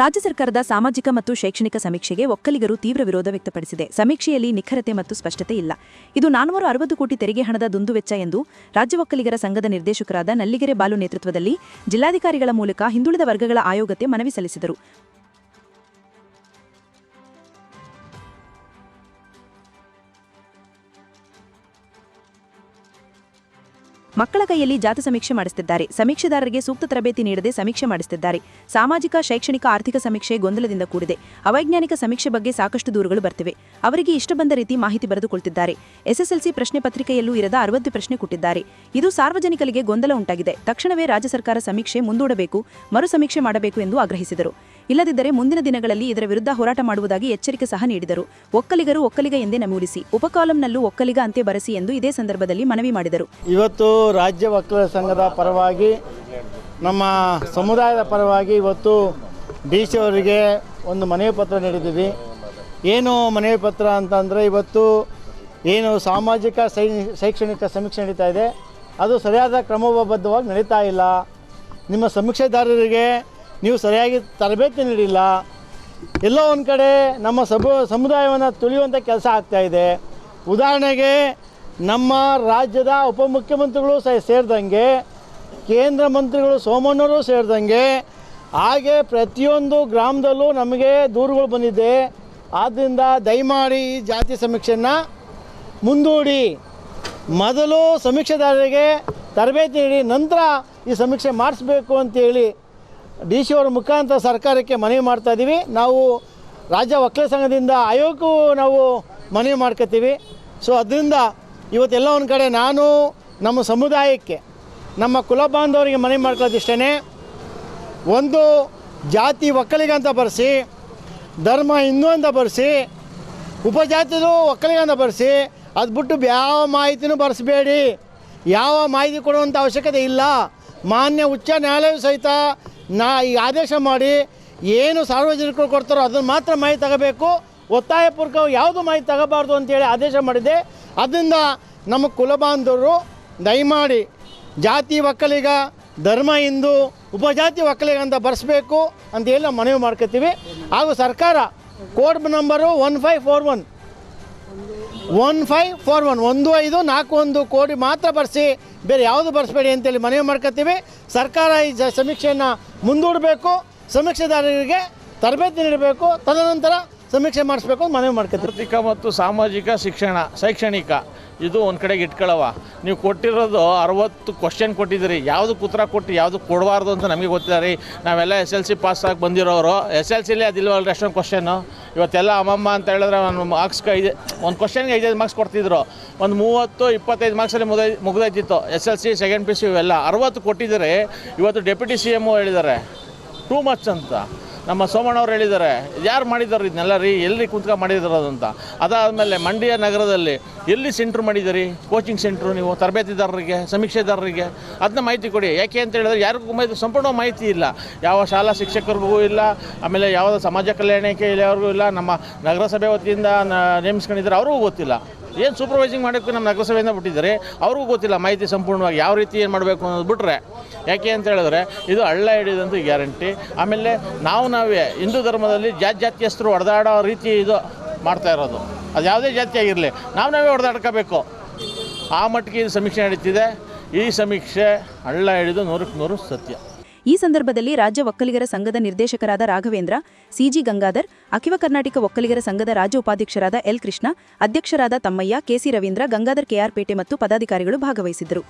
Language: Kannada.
ರಾಜ್ಯ ಸರ್ಕಾರದ ಸಾಮಾಜಿಕ ಮತ್ತು ಶೈಕ್ಷಣಿಕ ಸಮೀಕ್ಷೆಗೆ ಒಕ್ಕಲಿಗರು ತೀವ್ರ ವಿರೋಧ ವ್ಯಕ್ತಪಡಿಸಿದೆ. ಸಮೀಕ್ಷೆಯಲ್ಲಿ ನಿಖರತೆ ಮತ್ತು ಸ್ಪಷ್ಟತೆ ಇಲ್ಲ. ಇದು ನಾನ್ನೂರ ಅರವತ್ತು ಕೋಟಿ ತೆರಿಗೆ ಹಣದ ದುಂದುವೆಚ್ಚ ಎಂದು ರಾಜ್ಯ ಒಕ್ಕಲಿಗರ ಸಂಘದ ನಿರ್ದೇಶಕರಾದ ನಲ್ಲಿಗೆರೆ ಬಾಲು ನೇತೃತ್ವದಲ್ಲಿ ಜಿಲ್ಲಾಧಿಕಾರಿಗಳ ಮೂಲಕ ಹಿಂದುಳಿದ ವರ್ಗಗಳ ಆಯೋಗಕ್ಕೆ ಮನವಿ ಸಲ್ಲಿಸಿದರು. ಮಕ್ಕಳ ಕೈಯಲ್ಲಿ ಜಾತಿ ಸಮೀಕ್ಷೆ ಮಾಡಿಸುತ್ತಿದ್ದಾರೆ ಸಮೀಕ್ಷೆದಾರರಿಗೆ ಸೂಕ್ತ ತರಬೇತಿ ನೀಡದೆ ಸಮೀಕ್ಷೆ ಮಾಡಿಸುತ್ತಿದ್ದಾರೆ ಸಾಮಾಜಿಕ, ಶೈಕ್ಷಣಿಕ, ಆರ್ಥಿಕ ಸಮೀಕ್ಷೆ ಗೊಂದಲದಿಂದ ಕೂಡಿದೆ. ಅವೈಜ್ಞಾನಿಕ ಸಮೀಕ್ಷೆ ಬಗ್ಗೆ ಸಾಕಷ್ಟು ದೂರುಗಳು ಬರ್ತಿವೆ. ಅವರಿಗೆ ಇಷ್ಟ ಬಂದ ರೀತಿ ಮಾಹಿತಿ ಬರೆದುಕೊಳ್ತಿದ್ದಾರೆ. ಎಸ್ಎಸ್ಎಲ್ಸಿ ಪ್ರಶ್ನೆ ಪತ್ರಿಕೆಯಲ್ಲೂ ಇರದ ಅರವತ್ತು ಪ್ರಶ್ನೆ ಕೊಟ್ಟಿದ್ದಾರೆ. ಇದು ಸಾರ್ವಜನಿಕರಿಗೆ ಗೊಂದಲ ಉಂಟಾಗಿದೆ. ತಕ್ಷಣವೇ ರಾಜ್ಯ ಸರ್ಕಾರ ಸಮೀಕ್ಷೆ ಮುಂದೂಡಬೇಕು ಮರು ಸಮೀಕ್ಷೆ ಮಾಡಬೇಕು ಎಂದು ಆಗ್ರಹಿಸಿದರು. ಇಲ್ಲದಿದ್ದರೆ ಮುಂದಿನ ದಿನಗಳಲ್ಲಿ ಇದರ ವಿರುದ್ಧ ಹೋರಾಟ ಮಾಡುವುದಾಗಿ ಎಚ್ಚರಿಕೆ ಸಹ ನೀಡಿದರು. ಒಕ್ಕಲಿಗರು ಒಕ್ಕಲಿಗ ಎಂದೇ ನಮೂದಿಸಿ. ಉಪಕಾಲಂನಲ್ಲೂ ಒಕ್ಕಲಿಗ ಅಂತೆ ಬರೆಸಿ ಎಂದು ಇದೇ ಸಂದರ್ಭದಲ್ಲಿ ಮನವಿ ಮಾಡಿದರು. ಇವತ್ತು ರಾಜ್ಯ ವಕೀಲರ ಸಂಘದ ಪರವಾಗಿ, ನಮ್ಮ ಸಮುದಾಯದ ಪರವಾಗಿ ಇವತ್ತು ಡಿ ಅವರಿಗೆ ಒಂದು ಮನವಿ ಪತ್ರ ನೀಡಿದ್ದೀವಿ. ಏನು ಮನವಿ ಪತ್ರ ಅಂತಂದರೆ ಇವತ್ತು ಏನು ಸಾಮಾಜಿಕ ಶೈಕ್ಷಣಿಕ ಸಮೀಕ್ಷೆ ನಡೀತಾ ಇದೆ. ಅದು ಸರಿಯಾದ ಕ್ರಮಬದ್ಧವಾಗಿ ನಡೀತಾ ಇಲ್ಲ. ನಿಮ್ಮ ಸಮೀಕ್ಷೆದಾರರಿಗೆ ನೀವು ಸರಿಯಾಗಿ ತರಬೇತಿ ನೀಡಿಲ್ಲ, ಎಲ್ಲೋ ಒಂದು ಕಡೆ ನಮ್ಮ ಸಬ ಸಮುದಾಯವನ್ನು ತುಳಿಯುವಂಥ ಕೆಲಸ ಆಗ್ತಾ ಇದೆ. ಉದಾಹರಣೆಗೆ, ನಮ್ಮ ರಾಜ್ಯದ ಉಪಮುಖ್ಯಮಂತ್ರಿಗಳು ಸೇರಿದಂಗೆ, ಕೇಂದ್ರ ಮಂತ್ರಿಗಳು ಸೋಮಣ್ಣವರು ಸೇರಿದಂಗೆ, ಹಾಗೆ ಪ್ರತಿಯೊಂದು ಗ್ರಾಮದಲ್ಲೂ ನಮಗೆ ದೂರುಗಳು ಬಂದಿದೆ. ಆದ್ದರಿಂದ ದಯಮಾಡಿ ಈ ಜಾತಿ ಸಮೀಕ್ಷೆಯನ್ನು ಮುಂದೂಡಿ. ಮೊದಲು ಸಮೀಕ್ಷೆದಾರರಿಗೆ ತರಬೇತಿ ನೀಡಿ, ನಂತರ ಈ ಸಮೀಕ್ಷೆ ಮಾಡಿಸ್ಬೇಕು ಅಂತೇಳಿ ಡಿ ಸಿ ಅವರ ಮುಖಾಂತರ ಸರ್ಕಾರಕ್ಕೆ ಮನವಿ ಮಾಡ್ತಾ ಇದ್ದೀವಿ ನಾವು ರಾಜ್ಯ ವಕೀಲ ಸಂಘದಿಂದ ಆಯೋಗಕ್ಕೂ ನಾವು ಮನವಿ ಮಾಡ್ಕೋತೀವಿ ಸೊ ಅದರಿಂದ ಇವತ್ತೆಲ್ಲ ಒಂದು ಕಡೆ ನಾನು ನಮ್ಮ ಸಮುದಾಯಕ್ಕೆ, ನಮ್ಮ ಕುಲ ಬಾಂಧವರಿಗೆ ಮನವಿ ಮಾಡ್ಕೊಳ್ಳೋದಿಷ್ಟೇ ಒಂದು ಜಾತಿ ಒಕ್ಕಲಿಗಂತ ಬರೆಸಿ, ಧರ್ಮ ಹಿಂದೂ ಅಂತ ಬರೆಸಿ, ಉಪಜಾತಿದು ಒಕ್ಕಲಿಗಂತ ಬರೆಸಿ, ಅದು ಬಿಟ್ಟು ಯಾವ ಮಾಹಿತಿನೂ ಬರೆಸಬೇಡಿ. ಯಾವ ಮಾಹಿತಿ ಕೊಡುವಂಥ ಅವಶ್ಯಕತೆ ಇಲ್ಲ. ಮಾನ್ಯ ಉಚ್ಚ ನ್ಯಾಯಾಲಯ ಸಹಿತ ನಾ ಈ ಆದೇಶ ಮಾಡಿ ಏನು ಸಾರ್ವಜನಿಕರು ಕೊಡ್ತಾರೋ ಅದನ್ನು ಮಾತ್ರ ಮಾಹಿತಿ ತಗೋಬೇಕು. ಒತ್ತಾಯಪೂರ್ವಕ ಯಾವುದು ಮಾಹಿತಿ ತಗೋಬಾರ್ದು ಅಂತೇಳಿ ಆದೇಶ ಮಾಡಿದೆ. ಅದರಿಂದ ನಮ್ಮ ಕುಲಬಾಂಧವರು ದಯಮಾಡಿ ಜಾತಿ ಒಕ್ಕಲಿಗ, ಧರ್ಮ ಹಿಂದೂ, ಉಪಜಾತಿ ಒಕ್ಕಲಿಗ ಅಂತ ಬರೆಸ್ಬೇಕು ಅಂತೇಳಿ ನಾವು ಮನವಿ ಮಾಡ್ಕೋತೀವಿ. ಹಾಗೂ ಸರ್ಕಾರ code number one five four one one five four one ಒಂದು ಐದು ನಾಲ್ಕು ಒಂದು ಕೋಟಿ ಮಾತ್ರ ಬರೆಸಿ ಬೇರೆ ಯಾವುದು ಬರೆಸಬೇಡಿ ಅಂತೇಳಿ ಮನವಿ ಮಾಡ್ಕೊತೀವಿ ಸರ್ಕಾರ ಈ ಸಮೀಕ್ಷೆಯನ್ನು ಮುಂದೂಡಬೇಕು ಸಮೀಕ್ಷೆದಾರರಿಗೆ ತರಬೇತಿ ನೀಡಬೇಕು ತದನಂತರ ಸಮೀಕ್ಷೆ ಮಾಡಿಸ್ಬೇಕು ಅಂತ ಮನವಿ ಮಾಡ್ಕೊತೀವಿ. ಆರ್ಥಿಕ ಮತ್ತು ಸಾಮಾಜಿಕ ಶಿಕ್ಷಣ, ಶೈಕ್ಷಣಿಕ, ಇದು ಒಂದು ಕಡೆಗೆ ಇಟ್ಕೊಳ್ಳವ ನೀವು ಕೊಟ್ಟಿರೋದು ಅರವತ್ತು ಕ್ವಶನ್ ಕೊಟ್ಟಿದ್ದೀರಿ. ಯಾವುದು ಉತ್ತರ ಕೊಟ್ಟು ಯಾವುದು ಕೊಡಬಾರ್ದು ಅಂತ ನಮಗೆ ಗೊತ್ತಿಲ್ಲ ರೀ. ನಾವೆಲ್ಲ ಎಸ್ ಎಲ್ ಸಿ ಪಾಸ್ ಆಗಿ ಬಂದಿರೋರು. ಎಸ್ ಎಲ್ ಸಿಲಿ ಅದಿಲ್ವಲ್ಲ ಅಷ್ಟೊಂದು ಕ್ವಶನ್ನು ಇವತ್ತೆಲ್ಲ ಅಮ್ಮಮ್ಮ ಅಂತ ಹೇಳಿದ್ರೆ ಒಂದು ಮಾರ್ಕ್ಸ್ಗೆ ಐದು, ಒಂದು ಕ್ವಶನ್ಗೆ ಐದೈದು ಮಾರ್ಕ್ಸ್ ಕೊಡ್ತಿದ್ರು. ಒಂದು ಮೂವತ್ತು, ಇಪ್ಪತ್ತೈದು ಮಾರ್ಕ್ಸಲ್ಲಿ ಮುಗ್ದೈ ಮುಗ್ದೈತಿತ್ತು S L C second P C ಇವೆಲ್ಲ ಅರವತ್ತು ಕೊಟ್ಟಿದ್ದಾರೆ. ಇವತ್ತು ಡೆಪ್ಯೂಟಿ ಸಿ ಎಮ್ಮು ಹೇಳಿದ್ದಾರೆ ಟೂ ಮಚ್ ಅಂತ. ನಮ್ಮ ಸೋಮಣ್ಣವ್ರು ಹೇಳಿದ್ದಾರೆ ಯಾರು ಮಾಡಿದ್ದಾರೆ ಇದನ್ನೆಲ್ಲ ರೀ? ಎಲ್ಲಿ ಕುಂತ್ಕೊಂಡು ಮಾಡಿದಾರೆ ಅಂತ ಅದಾದಮೇಲೆ ಮಂಡ್ಯ ನಗರದಲ್ಲಿ ಎಲ್ಲಿ ಸೆಂಟ್ರ್ ಮಾಡಿದ್ದೀರಿ? ಕೋಚಿಂಗ್ ಸೆಂಟ್ರು ನೀವು, ತರಬೇತಿದಾರರಿಗೆ, ಸಮೀಕ್ಷೆದಾರರಿಗೆ? ಅದನ್ನ ಮಾಹಿತಿ ಕೊಡಿ. ಯಾಕೆ ಅಂತ ಹೇಳಿದ್ರೆ ಯಾರಿಗೂ ಮಾಹಿತಿ ಸಂಪೂರ್ಣ ಮಾಹಿತಿ ಇಲ್ಲ. ಯಾವ ಶಾಲಾ ಶಿಕ್ಷಕರಿಗೂ ಇಲ್ಲ, ಆಮೇಲೆ ಯಾವುದೋ ಸಮಾಜ ಕಲ್ಯಾಣಕ್ಕೆ ಇಲ್ಲವ್ರಿಗೂ ಇಲ್ಲ, ನಮ್ಮ ನಗರಸಭೆ ವತಿಯಿಂದ ನೇಮಿಸ್ಕೊಂಡಿದ್ದಾರೆ, ಅವ್ರಿಗೂ ಗೊತ್ತಿಲ್ಲ. ಏನು ಸೂಪರ್ವೈಸಿಂಗ್ ಮಾಡೋಕ್ಕೆ ನಮ್ಮ ನಗರಸಭೆಯಿಂದ ಬಿಟ್ಟಿದ್ದಾರೆ? ಅವ್ರಿಗೂ ಗೊತ್ತಿಲ್ಲ, ಮಾಹಿತಿ ಸಂಪೂರ್ಣವಾಗಿ ಯಾವ ರೀತಿ ಏನು ಮಾಡಬೇಕು ಅನ್ನೋದು ಬಿಟ್ಟರೆ ಯಾಕೆ ಅಂತ ಹೇಳಿದ್ರೆ, ಇದು ಹಳ್ಳ ಹಿಡಿದಂತೂ ಗ್ಯಾರಂಟಿ. ಆಮೇಲೆ ನಾವು ನಾವೇ ಹಿಂದೂ ಧರ್ಮದಲ್ಲಿ ಜಾತಿ ಜಾತಿಯಸ್ಥರು ಹೊಡೆದಾಡೋ ರೀತಿ ಇದು ಮಾಡ್ತಾ ಇರೋದು. ಅದು ಯಾವುದೇ ಜಾತಿ ಆಗಿರಲಿ, ನಾವು ನಾವೇ ಹೊಡೆದಾಡ್ಕೋಬೇಕು ಆ ಮಟ್ಟಿಗೆ ಇದು ಸಮೀಕ್ಷೆ ನಡೀತಿದೆ. ಈ ಸಮೀಕ್ಷೆ ಹಳ್ಳ ಹಿಡಿದು ನೂರಕ್ಕೆ ನೂರು ಸತ್ಯ. ಈ ಸಂದರ್ಭದಲ್ಲಿ ರಾಜ್ಯ ಒಕ್ಕಲಿಗರ ಸಂಘದ ನಿರ್ದೇಶಕರಾದ ರಾಘವೇಂದ್ರ, ಸಿಜಿ ಗಂಗಾಧರ್ ಅಖಿವ ಕರ್ನಾಟಕ ಒಕ್ಕಲಿಗರ ಸಂಘದ ರಾಜ್ಯ ಉಪಾಧ್ಯಕ್ಷರಾದ ಎಲ್ ಕೃಷ್ಣ, ಅಧ್ಯಕ್ಷರಾದ ತಮ್ಮಯ್ಯ, ಕೆಸಿ ರವೀಂದ್ರ, ಗಂಗಾಧರ್ ಕೆಆರ್ ಪೇಟೆ ಮತ್ತು ಪದಾಧಿಕಾರಿಗಳು ಭಾಗವಹಿಸಿದ್ದರು.